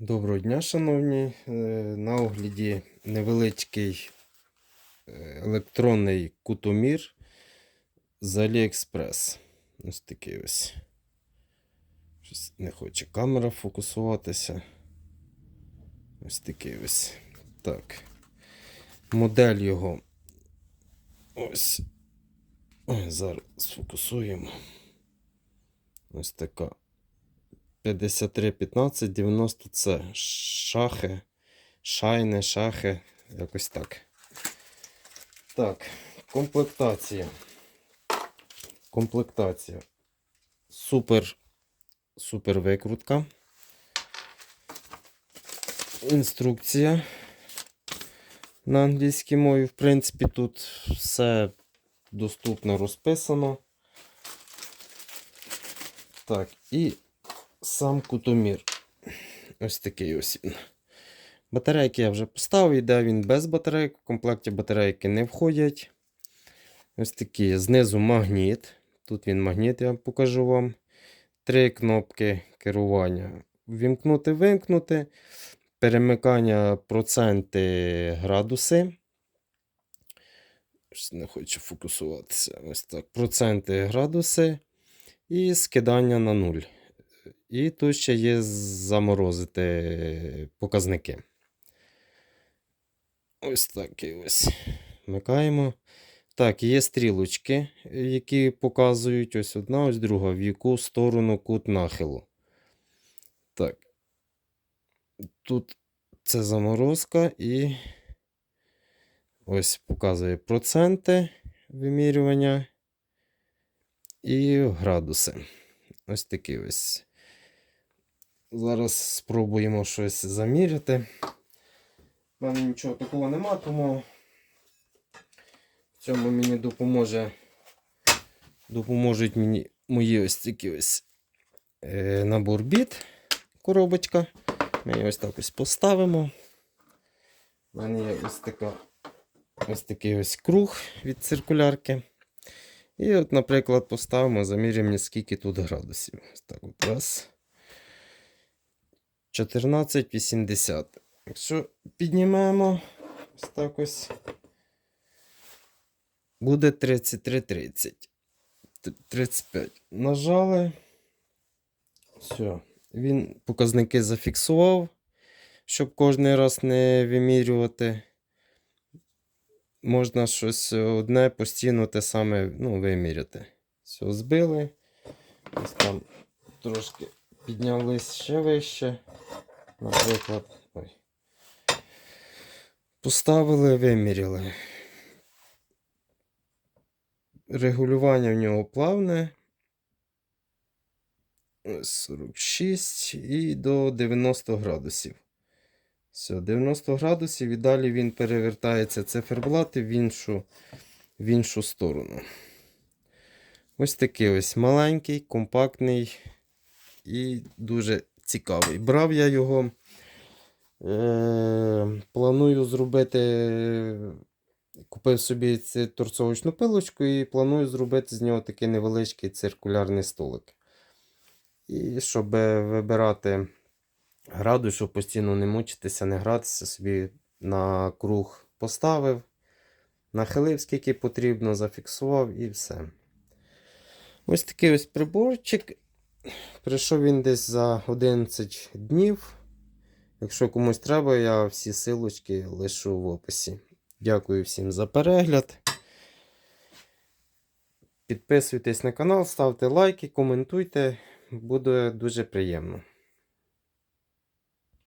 Доброго дня, шановні. Е, На огляді невеличкий е, електронний кутомір з AliExpress. Ось такий ось. Щось не хоче камера фокусуватися. Ось такий ось. Так. Модель його. Ось. Ой, зараз сфокусуємо. Ось така. 5315 90 це шахи, шайни, шахи, якось так. Так, комплектація. Комплектація. Супер, супер викрутка. Інструкція на англійській мові. В принципі, тут все доступно розписано. Так, і сам кутомір. Ось такий ось він. Батарейки я вже поставив, йде він без батарейок. В комплекті батарейки не входять. Ось такі. Знизу магніт. Тут він магніт, я покажу вам. Три кнопки керування. Вімкнути, вимкнути. Перемикання проценти градуси. Не хочу фокусуватися. Ось так. Проценти градуси. І скидання на нуль. І тут ще є заморозити показники. Ось так і ось. Вмикаємо. Так, є стрілочки, які показують ось одна, ось друга, в яку сторону кут нахилу. Так. Тут це заморозка і ось показує проценти вимірювання і градуси. Ось такі ось. Зараз спробуємо щось заміряти. У мене нічого такого нема, тому в цьому мені допоможе. Допоможуть мені мої ось такі ось е, набор біт, коробочка. Ми її ось так ось поставимо. У мене є ось така ось такий ось круг від циркулярки. І от, наприклад, поставимо, заміряємо, скільки тут градусів. Ось так от раз. 14,80. Якщо піднімемо ось так ось, буде 33,30. 35. Нажали. Все. Він показники зафіксував, щоб кожен раз не вимірювати. Можна щось одне постійно те саме ну, виміряти. Все, збили. Ось там трошки піднялись ще вище. Наприклад, ой. Поставили, виміряли. Регулювання в нього плавне. 46 і до 90 градусів. Все, 90 градусів і далі він перевертається циферблати в іншу, в іншу сторону. Ось такий ось маленький, компактний і дуже цікавий. Брав я його. Е, планую зробити. Купив собі цю торцовочну пилочку і планую зробити з нього такий невеличкий циркулярний столик. І щоб вибирати градус, щоб постійно не мучитися, не гратися, собі на круг поставив, нахилив, скільки потрібно, зафіксував і все. Ось такий ось приборчик. Прийшов він десь за 11 днів. Якщо комусь треба, я всі силочки лишу в описі. Дякую всім за перегляд. Підписуйтесь на канал, ставте лайки, коментуйте. Буде дуже приємно.